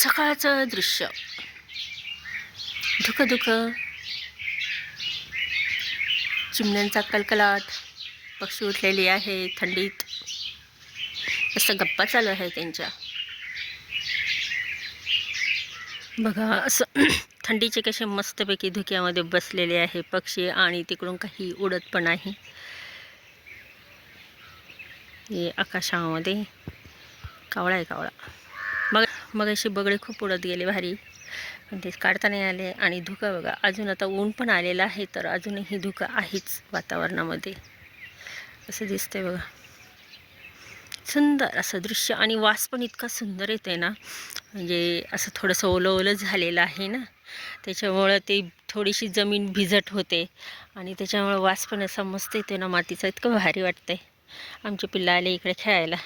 सकाळचं दृश्य. धुकं धुकं चिमण्यांचा कलकलाट. पक्षी उठलेली आहे थंडीत. असं गप्पा चालू आहे त्यांच्या. बघा असं थंडीचे कसे मस्तपैकी धुक्यामध्ये बसलेले आहे पक्षी आणि तिकडून काही उडत पण आहे हे आकाशामध्ये. कावळा आहे कावळा. मग मग अशी बगळे खूप उडत गेले भारी. पण ते काढता नाही आले आणि धुकं बघा. अजून आता ऊन पण आलेलं आहे तर अजूनही धुकं आहेच वातावरणामध्ये. असं दिसतंय बघा. सुंदर असं दृश्य आणि वास पण इतका सुंदर येते ना. म्हणजे असं थोडंसं ओलं ओलं झालेलं आहे ना. त्याच्यामुळं ते थोडीशी जमीन भिजट होते आणि त्याच्यामुळं वास पण असा मस्त येते ना मातीचा. इतकं भारी वाटतंय. आमचे पिल्लं आले इकडे खेळायला.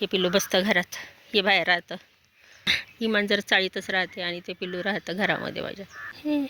हे पिल्लू बसतं घरात. हे बाहेर राहतं. ही मांजर चाळीतच राहते आणि ते पिल्लू राहतं घरामध्ये माझ्या. हे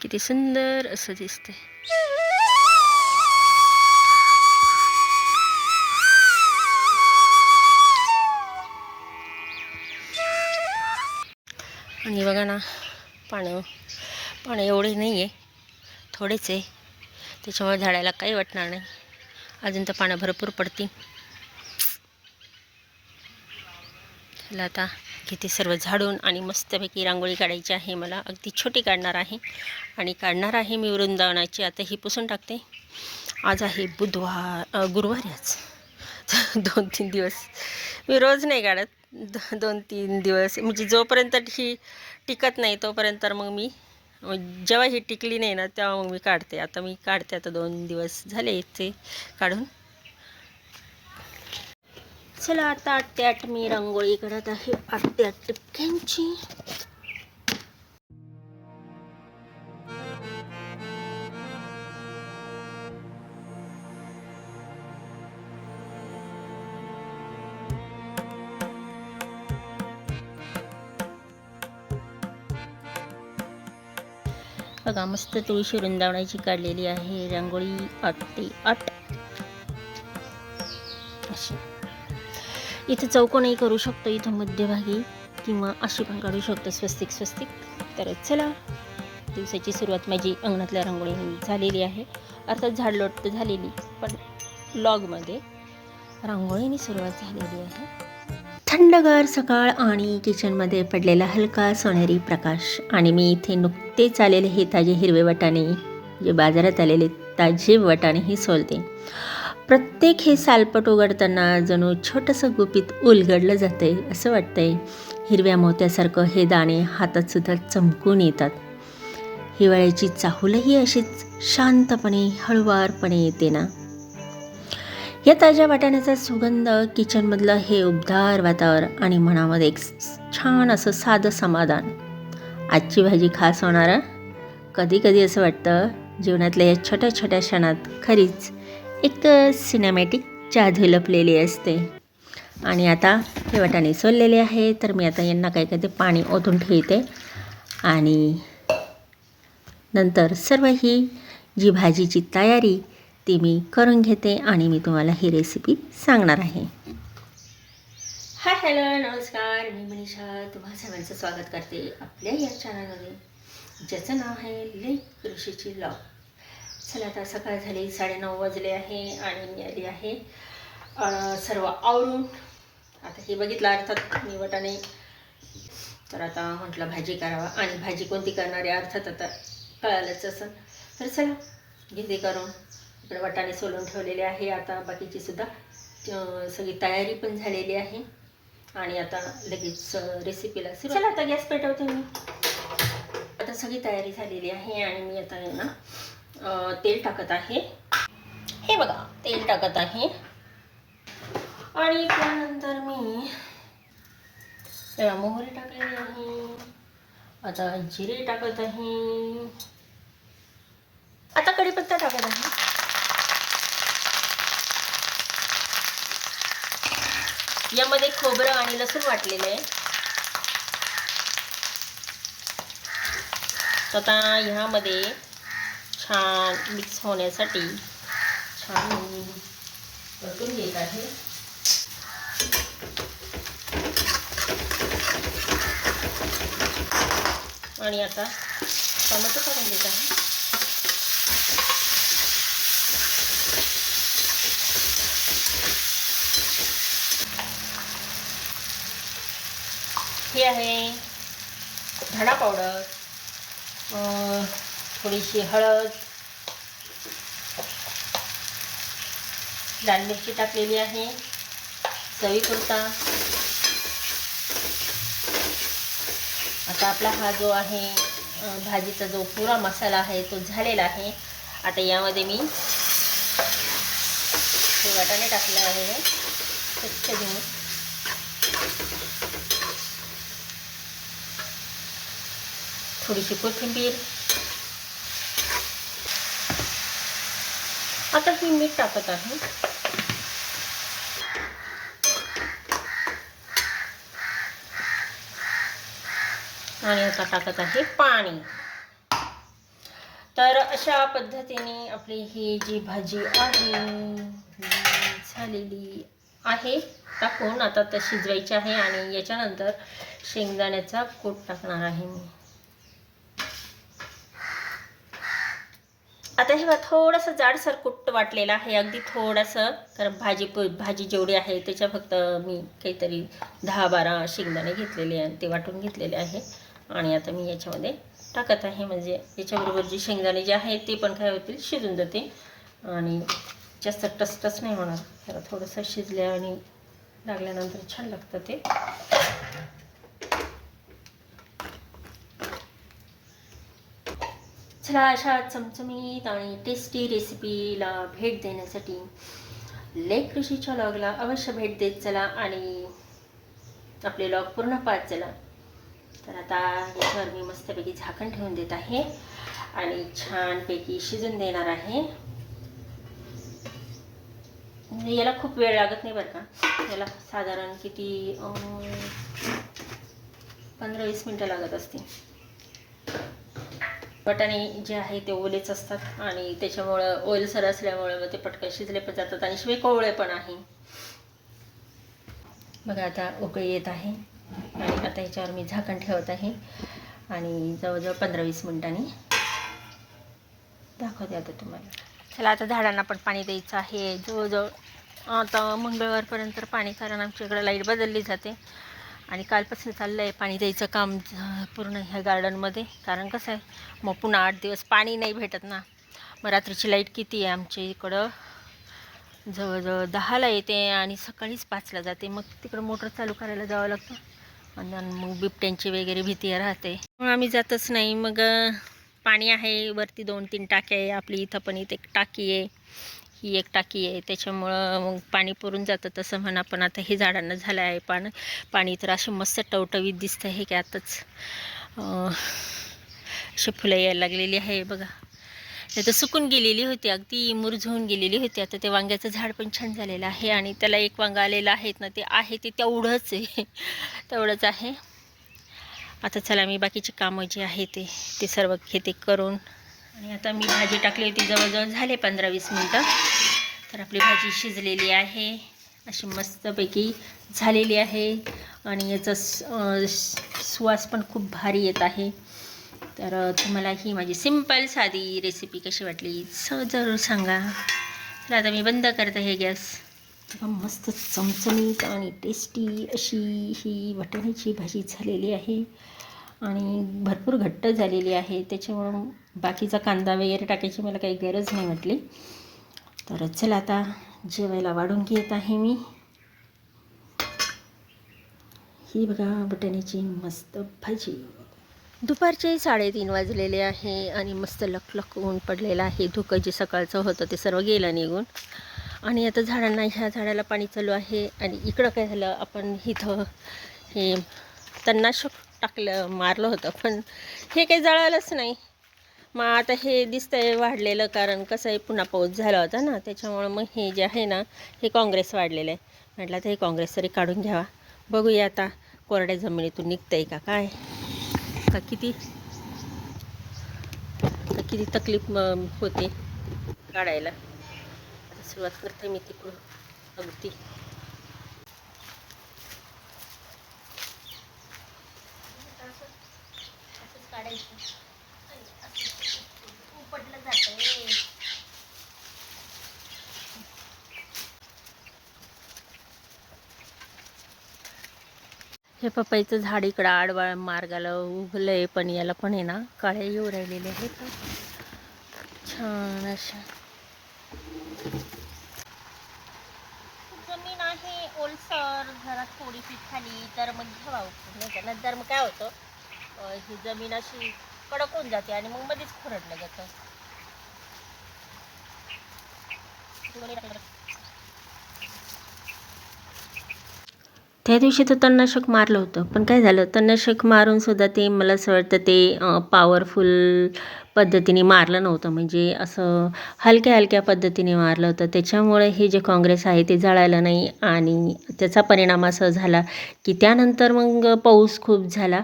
किती सुंदर असं दिसतंय. आणि बघा ना पानं पानं एवढे नाही आहे थोडेच आहे. त्याच्यामुळे झाडाला काही वाटणार नाही. अजून तर पानं भरपूर पडतील. त्याला आता घेते सर्व झाडून आणि मस्तपैकी रांगोळी काढायची आहे. मला अगदी छोटी काढणार आहे. आणि काढणार आहे मी वृंदावनाची. आता ही पुसून टाकते. आज आहे बुधवार अ, गुरुवार आज. दोन तीन दिवस. मी रोज नाही काढत. द दोन तीन दिवस. म्हणजे जोपर्यंत ही टिकत नाही तोपर्यंत तर मग मी जेव्हा ही टिकली नाही ना तेव्हा मग मी काढते. आता मी काढते. आता दोन दिवस झाले ते काढून. चला आता आठ ते आठ मी रांगोळी करत आहे. आठ ते आठ टिपक्यांची. बघा मस्त तुळशी वृंदावनाची काढलेली आहे रांगोळी. आठ ते आठ अशी. इथं चौकोनही करू शकतो इथं मध्यभागी किंवा अशी पण काढू शकतो स्वस्तिक स्वस्तिक. तर चला दिवसाची सुरुवात माझी अंगणातल्या रांगोळीने झालेली आहे. अर्थात झाडलोट तर झालेली पण लॉगमध्ये रांगोळीने सुरुवात झालेली आहे. थंडगार सकाळ आणि किचनमध्ये पडलेला हलका सोनेरी प्रकाश आणि मी इथे नुकतेच आलेले हे ताजे हिरवे वटाणे जे बाजारात आलेले ताजे वटाणे हे सोलते. प्रत्येक हे सालपट उघडताना जणू छोटंसं गुपित उलगडलं जातंय असं वाटतंय. हिरव्या मोत्यासारखं हे दाणे हातात सुद्धा चमकून येतात. हिवाळ्याची चाहूलही अशीच शांतपणे हळुवारपणे येते ना. या ताज्या वाटाण्याचा सुगंध किचनमधलं हे उबदार वातावरण आणि मनामध्ये एक छान असं साधं समाधान. आजची भाजी खास होणार कधी कधी असं वाटतं जीवनातल्या या छोट्या छोट्या क्षणात खरीच एक सिनेमॅटिक जादू लपलेली असते. आणि आता हे वाटाणे सोललेले आहे तर मी आता यांना काय काय ते पाणी ओतून ठेवते. आणि नंतर सर्व ही जी भाजीची तयारी ती मी करून घेते आणि मी तुम्हाला ही रेसिपी सांगणार आहे. हाय हॅलो नमस्कार. मी मनीषा. तुम्हा सर्वांचं स्वागत करते आपल्या या चॅनलमध्ये ज्याचं नाव आहे लेक कृषीची लॉ चला आता सकाळ झाली साडेनऊ वाजले आहे आणि मी आली आहे सर्व आवरून. आता हे बघितलं अर्थात मी वटाने तर आता म्हटलं भाजी करावा. आणि भाजी कोणती करणारी अर्थात आता कळालंच असं. तर चला घेते करून. इकडे वटाने सोलून ठेवलेले आहे. आता बाकीची सुद्धा सगळी तयारी पण झालेली आहे. आणि आता लगेच रेसिपीला चला आता गॅस पेटवते मी. आता सगळी तयारी झालेली आहे आणि मी आता ना तेल टाकत आहे. हे बघा तेल टाकत आहे. आणि त्यानंतर मी मोहरी टाकलेली आहे. आता जिरे टाकत आहे. आता कढीपत्ता टाकत आहे. यामध्ये खोबरं आणि लसूण वाटलेलं आहे. आता ह्यामध्ये छान मिक्स होण्यासाठी. छान. परतून घेत आहे. आणि आता टोमॅटो टाकून देत आहे. हे आहे धणा पावडर थोडीशी हळद लाल मिरची टाकलेली आहे चवीपुरता आता आपला हा जो आहे भाजीचा जो पुरा मसाला आहे तो झालेला आहे. आता यामध्ये मी हे वाटाणे टाकले आहे. स्वच्छ घेऊन थोडीशी कोथिंबीर. आता ही मीठ टाकत आहे. आणि आता टाकत आहे पाणी. तर अशा पद्धतीने आपली ही जी भाजी आहे ही झालेली आहे टाकून आता तर शिजवायची आहे आणि याच्यानंतर शेंगदाण्याचा कूट टाकणार आहे मी. आता हे बघा थोडंसं जाडसर कुट्ट वाटलेलं आहे. अगदी थोडंसं कारण भाजी भाजी जेवढी आहे त्याच्या फक्त मी काहीतरी दहा बारा शेंगदाणे घेतलेले आहे ते वाटून घेतलेले आहे. आणि आता मी याच्यामध्ये टाकत आहे. म्हणजे याच्याबरोबर जे शेंगदाणे जे आहे ते पण काय होतील? शिजून जाते आणि जास्त टसटस नाही होणार. त्याला थोडंसं शिजल्या आणि लागल्यानंतर छान लागतं ते. चला अशा चमचमीत आणि टेस्टी रेसिपीला भेट देण्यासाठी लेक कृषीच्या लॉगला अवश्य भेट देत चला आणि आपले लॉग पूर्ण पाहत चला. तर आता याच्यावर मी मस्तपैकी झाकण ठेवून देत आहे आणि छानपैकी शिजून देणार आहे. याला खूप वेळ लागत नाही बरं का. याला साधारण किती पंधरा वीस मिनटं लागत असतील. वाटाणे जे आहे ते ओलेच असतात आणि त्याच्यामुळं ओलसर असल्यामुळे मग ते पटकन शिजले पण जातात आणि शिवाय कोवळे पण आहे. बघा आता उकळी येत आहे आणि आता याच्यावर मी झाकण ठेवत आहे आणि जवळजवळ पंधरा वीस मिनिटांनी दाखवते आता तुम्हाला. चला आता झाडांना पण पाणी द्यायचं आहे. जवळजवळ आता मंगळवारपर्यंत पाणी कारण आमच्याकडं लाइट बदलली जाते. आणि कालपासून चाललं आहे पाणी द्यायचं काम पूर्ण ह्या गार्डनमध्ये कारण कसं आहे मग पुन्हा आठ दिवस पाणी नाही भेटत ना. मग रात्रीची लाइट किती आहे आमच्या इकडं? जवळजवळ दहाला येते आणि सकाळीच पाचला जाते. मग तिकडं मोटर चालू करायला जावं लागतं. आणि मग बिबट्यांची वगैरे भीती राहते. मग आम्ही जातच नाही. मग पाणी आहे वरती दोन तीन टाक्या आहे. आपली इथं पण इथे एक टाकी आहे. ही एक टाकी आहे. त्याच्यामुळं मग पाणी पुरून जातं तसं म्हणा पण आता हे झाडांना झालं आहे पाणी पाणी तर असे मस्त टवटवीत दिसतं आहे की आताच. अशी फुलं यायला लागलेली आहे बघा. नाही तर सुकून गेलेली होती अगदी मुरझून गेलेली होती. आता ते वांग्याचं झाड पण छान झालेलं आहे आणि त्याला एक वांगा आलेलं आहेत ना ते आहे ते तेवढंच आहे. तेवढंच आहे. आता चला मी बाकीची कामं जी आहे ते ते सर्व घेते करून. आणि आता मी भाजी टाकली होती जवळजवळ झाले पंधरा वीस मिनटं. तर आपली भाजी शिजलेली आहे. अशी मस्तपैकी झालेली आहे. आणि याचा सुवास पण खूप भारी येत आहे. तर तुम्हाला ही माझी सिंपल साधी रेसिपी कशी वाटली स जरूर सांगा. तर आता मी बंद करते हे गॅस. तेव्हा मस्त चमचमीत आणि टेस्टी अशी ही वाटाण्याची भाजी झालेली आहे. आणि भरपूर घट्ट झालेली आहे. त्याच्यामुळं बाकीचा कांदा वगैरे टाकायची मला काही गरज नाही वाटली. तर चला आता जेवायला वाढून घेत आहे मी. ही बघा बटाण्याची मस्त भाजी. दुपारचे साडेतीन वाजलेले आहे आणि मस्त लखलख ऊन पडलेलं आहे. धुकं जे सकाळचं होतं ते सर्व गेलं निघून. आणि आता झाडांना ह्या झाडाला पाणी चालू आहे. आणि इकडं काय झालं आपण इथं हे तणनाशक टाकलं मारलं होतं. पण हे काही जळालंच नाही. मग आता हे दिसतंय वाढलेलं कारण कसं आहे पुन्हा पाऊस झाला होता ना त्याच्यामुळं मग हे जे आहे ना हे काँग्रेस वाढलेलं आहे. म्हटलं तर हे काँग्रेस तरी काढून घ्यावा. बघूया आता कोरड्या जमिनीतून निघतंय का काय? का किती का किती तकलीफ होते काढायला. आता सुरुवात करते मी तिकडून अगदी. असंच काढायचं. हे पपईचं झाड इकडं आडवा मार्गाला उगलंय पण याला पण आहे ना काळ्या येऊ राहिलेले आहेत. छान अशा. जमीन आहे ओलसर जरा थोडीशी खाली तर मग घ्यावा नाही का? नंतर मग काय होतं? ही जमीन अशी कडक होऊन जाते आणि मग मध्येच खुरडलं जातं. त्या दिवशी तर तणनाशक मारलं होतं. पण काय झालं तणनाशक मारूनसुद्धा ते मला असं वाटतं ते पॉवरफुल पद्धतीने मारलं नव्हतं. म्हणजे असं हलक्या हलक्या पद्धतीने मारलं होतं. त्याच्यामुळे हे जे काँग्रेस आहे ते जळायला नाही आणि त्याचा परिणाम असा झाला की त्यानंतर मग पाऊस खूप झाला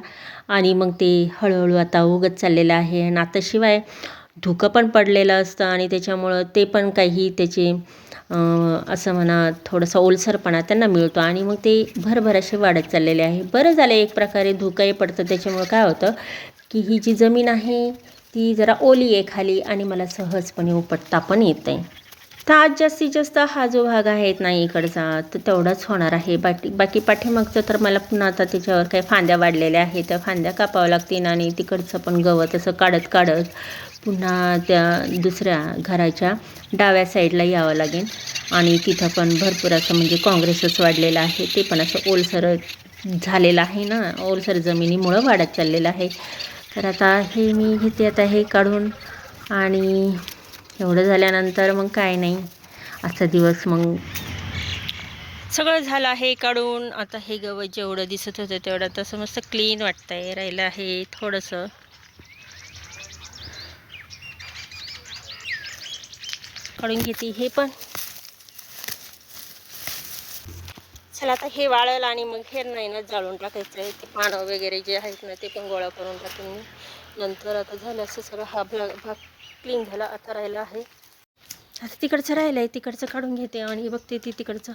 आणि मग ते हळूहळू आता उगत चाललेलं आहे. आणि आता शिवाय धुकं पण पडलेलं असतं आणि त्याच्यामुळं ते पण काही त्याचे असं म्हणा थोडंसं ओलसरपणा त्यांना मिळतो आणि मग ते भरभर असे वाढत चाललेले आहे. बरं झालं एक प्रकारे धुकंही पडतं. त्याच्यामुळं काय होतं की ही जी जमीन आहे ती जरा ओली आहे खाली आणि मला सहजपणे उपटता पण येतं आहे तर आज जास्तीत जास्त हा जो भाग आहे ना इकडचा तर तेवढाच होणार आहे. बाकी बाकी पाठीमागचं तर मला पुन्हा आता त्याच्यावर काही फांद्या वाढलेल्या आहेत. त्या फांद्या कापाव्या लागतील आणि तिकडचं पण गवत असं काढत काढत पुन्हा त्या दुसऱ्या घराच्या डाव्या साईडला यावं लागेल. आणि तिथं पण भरपूर असं म्हणजे काँग्रेसच वाढलेलं आहे. ते पण असं ओलसर झालेलं आहे ना. ओलसर जमिनीमुळं वाढत चाललेलं आहे. तर आता हे मी घेते आता हे काढून आणि एवढं झाल्यानंतर मग काय नाही. आजचा दिवस मग सगळं झालं आहे काढून. आता हे गवत जेवढं दिसत होतं तेवढं तसं मस्त क्लीन वाटतंय. राहिलं आहे थोडंसं. काढून घेते हे पण. चला आता हे वाळेल आणि मग हे नाही ना जाळून टाकायचं आहे. ते पानं वगैरे जे आहेत ना ते पण गोळा करून टाकून नंतर आता झालं असं सगळं हा भाग भाग क्लीन झाला आता राहिला आहे. आता तिकडचं राहिलं आहे तिकडचं काढून घेते आणि बघते ती तिकडचं.